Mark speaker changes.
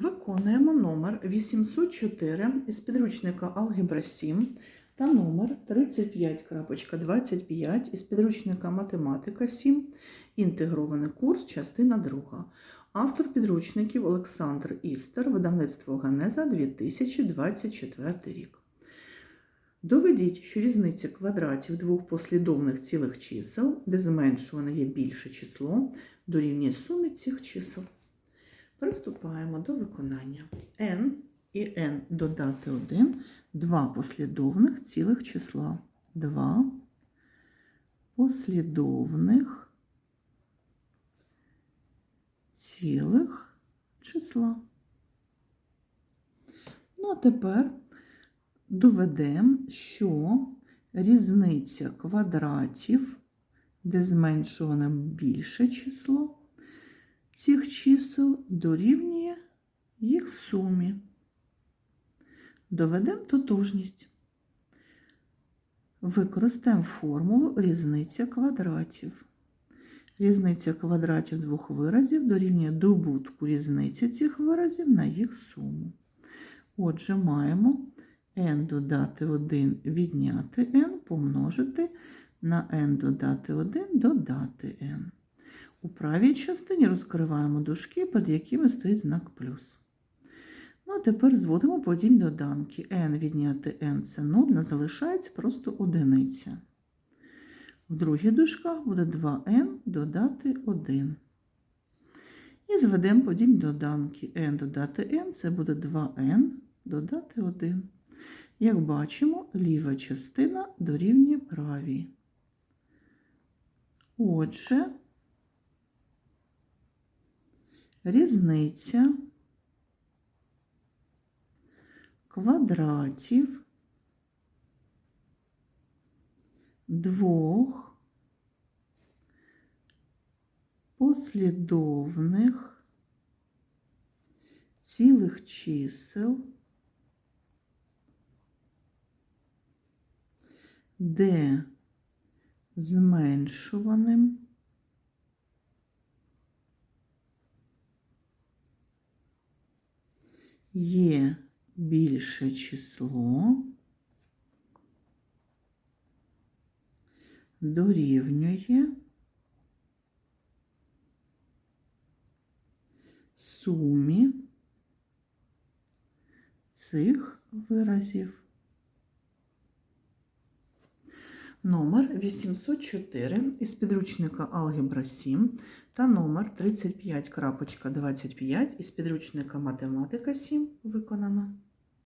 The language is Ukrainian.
Speaker 1: Виконуємо номер 804 із підручника Алгебра 7 та номер 35.25 із підручника Математика 7, інтегрований курс, частина 2. Автор підручників Олександр Істер, видавництво Ганеза 2024 рік. Доведіть, що різниця квадратів двох послідовних цілих чисел, де зменшуване є більше число, дорівнює сумі цих чисел. Приступаємо до виконання. n і n додати 1 – два послідовних цілих числа. Два послідовних цілих числа. Ну, а тепер доведемо, що різниця квадратів, де зменшуване більше число, чисел дорівнює їх сумі. Доведемо тотожність. Використаємо формулу різниця квадратів. Різниця квадратів двох виразів дорівнює добутку різниці цих виразів на їх суму. Отже, маємо n додати 1 відняти n помножити на n додати 1 додати n. Правій частині розкриваємо дужки, під якими стоїть знак плюс. Ну, а тепер зводимо подібні доданки. n відняти n це 0, не залишається просто одиниця. В другій дужках буде 2n додати 1. І зведемо подібні доданки. n додати n це буде 2n додати 1. Як бачимо, ліва частина дорівнює правій. Отже, різниця квадратів двох послідовних цілих чисел, де зменшуваним є більше число дорівнює сумі цих виразів. Номер 804 із підручника Алгебра 7 та номер 35.25 із підручника Математика 7 виконано.